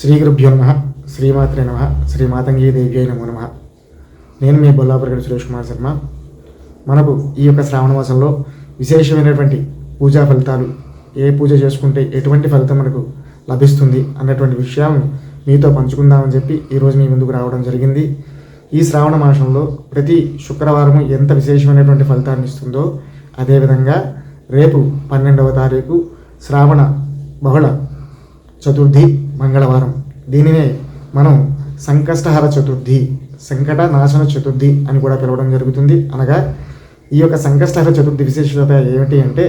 శ్రీ గురుభ్యో నమ శ్రీమాత్రే నమ శ్రీ మాతంగీ దేవ్యై నమో నమ. నేను మీ బొల్లాపురగడి సురేష్ కుమార్ శర్మ. మనకు ఈ యొక్క శ్రావణ మాసంలో విశేషమైనటువంటి పూజా ఫలితాలు ఏ పూజ చేసుకుంటే ఎటువంటి ఫలితం మనకు లభిస్తుంది అన్నటువంటి విషయాలను మీతో పంచుకుందామని చెప్పి ఈరోజు మీ ముందుకు రావడం జరిగింది. ఈ శ్రావణ మాసంలో ప్రతి శుక్రవారం ఎంత విశేషమైనటువంటి ఫలితాన్ని ఇస్తుందో అదేవిధంగా రేపు పన్నెండవ తారీఖు శ్రావణ బహుళ చతుర్థి మంగళవారం. దీనినే మనం సంకష్టహర చతుర్థి సంకట నాశన చతుర్థి అని కూడా పిలవడం జరుగుతుంది. అనగా ఈ యొక్క సంకష్టహర చతుర్థి విశేషత ఏమిటి అంటే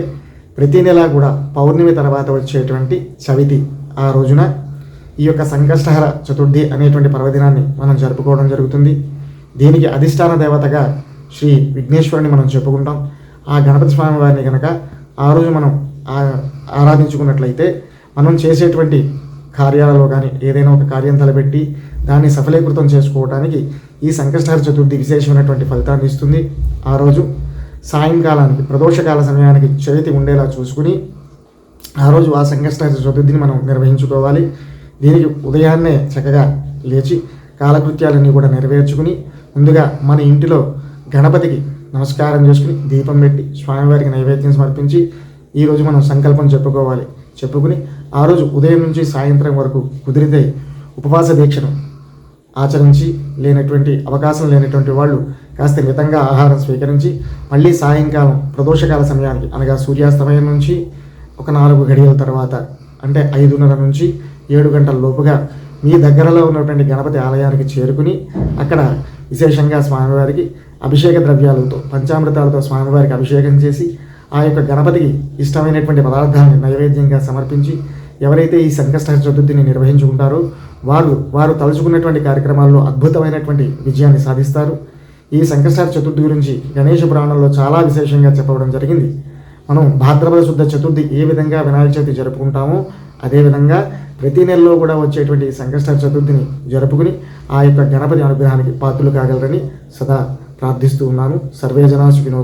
ప్రతి నెల కూడా పౌర్ణమి తర్వాత వచ్చేటువంటి చవితి ఆ రోజున ఈ యొక్క సంకష్టహర చతుర్థి అనేటువంటి పర్వదినాన్ని మనం జరుపుకోవడం జరుగుతుంది. దీనికి అధిష్టాన దేవతగా శ్రీ విఘ్నేశ్వరుని మనం చెప్పుకుంటాం. ఆ గణపతి స్వామి వారిని కనుక ఆ రోజు మనం ఆరాధించుకున్నట్లయితే మనం చేసేటువంటి కార్యాలలో కానీ ఏదైనా ఒక కార్యం తలపెట్టి దాన్ని సఫలీకృతం చేసుకోవడానికి ఈ సంకష్టహర చతుర్థి విశేషమైనటువంటి ఫలితాన్ని ఇస్తుంది. ఆ రోజు సాయంకాలానికి ప్రదోషకాల సమయానికి చేతి ఉండేలా చూసుకుని ఆ రోజు ఆ సంకష్టహర చతుర్థిని మనం నిర్వహించుకోవాలి. దీనికి ఉదయాన్నే చక్కగా లేచి కాలకృత్యాలన్నీ కూడా నెరవేర్చుకుని ముందుగా మన ఇంటిలో గణపతికి నమస్కారం చేసుకుని దీపం పెట్టి స్వామివారికి నైవేద్యం సమర్పించి ఈరోజు మనం సంకల్పం చెప్పుకోవాలి. చెప్పుకుని ఆ రోజు ఉదయం నుంచి సాయంత్రం వరకు కుదిరితే ఉపవాస దీక్షను ఆచరించి లేనటువంటి అవకాశం లేనటువంటి వాళ్ళు కాస్త మితంగా ఆహారం స్వీకరించి మళ్ళీ సాయంకాలం ప్రదోషకాల సమయానికి అనగా సూర్యాస్తమయం నుంచి ఒక నాలుగు గడియల తర్వాత అంటే ఐదున్నర నుంచి ఏడు గంటల లోపుగా మీ దగ్గరలో ఉన్నటువంటి గణపతి ఆలయానికి చేరుకుని అక్కడ విశేషంగా స్వామివారికి అభిషేక ద్రవ్యాలతో పంచామృతాలతో స్వామివారికి అభిషేకం చేసి ఆ యొక్క గణపతికి ఇష్టమైనటువంటి పదార్థాన్ని నైవేద్యంగా సమర్పించి ఎవరైతే ఈ సంకష్ట చతుర్థిని నిర్వహించుకుంటారో వారు వారు తలుచుకున్నటువంటి కార్యక్రమాల్లో అద్భుతమైనటువంటి విజయాన్ని సాధిస్తారు. ఈ సంకష్ట చతుర్థి గురించి గణేష పురాణంలో చాలా విశేషంగా చెప్పడం జరిగింది. మనం భాద్రపద శుద్ధ చతుర్థి ఏ విధంగా వినాయక చవితి జరుపుకుంటామో అదేవిధంగా ప్రతి నెలలో కూడా వచ్చేటువంటి ఈ సంకష్ట చతుర్థిని జరుపుకుని ఆ యొక్క గణపతి అనుగ్రహానికి పాత్రలు కాగలరని సదా ప్రార్థిస్తూ ఉన్నాను. సర్వే జనా సుఖినో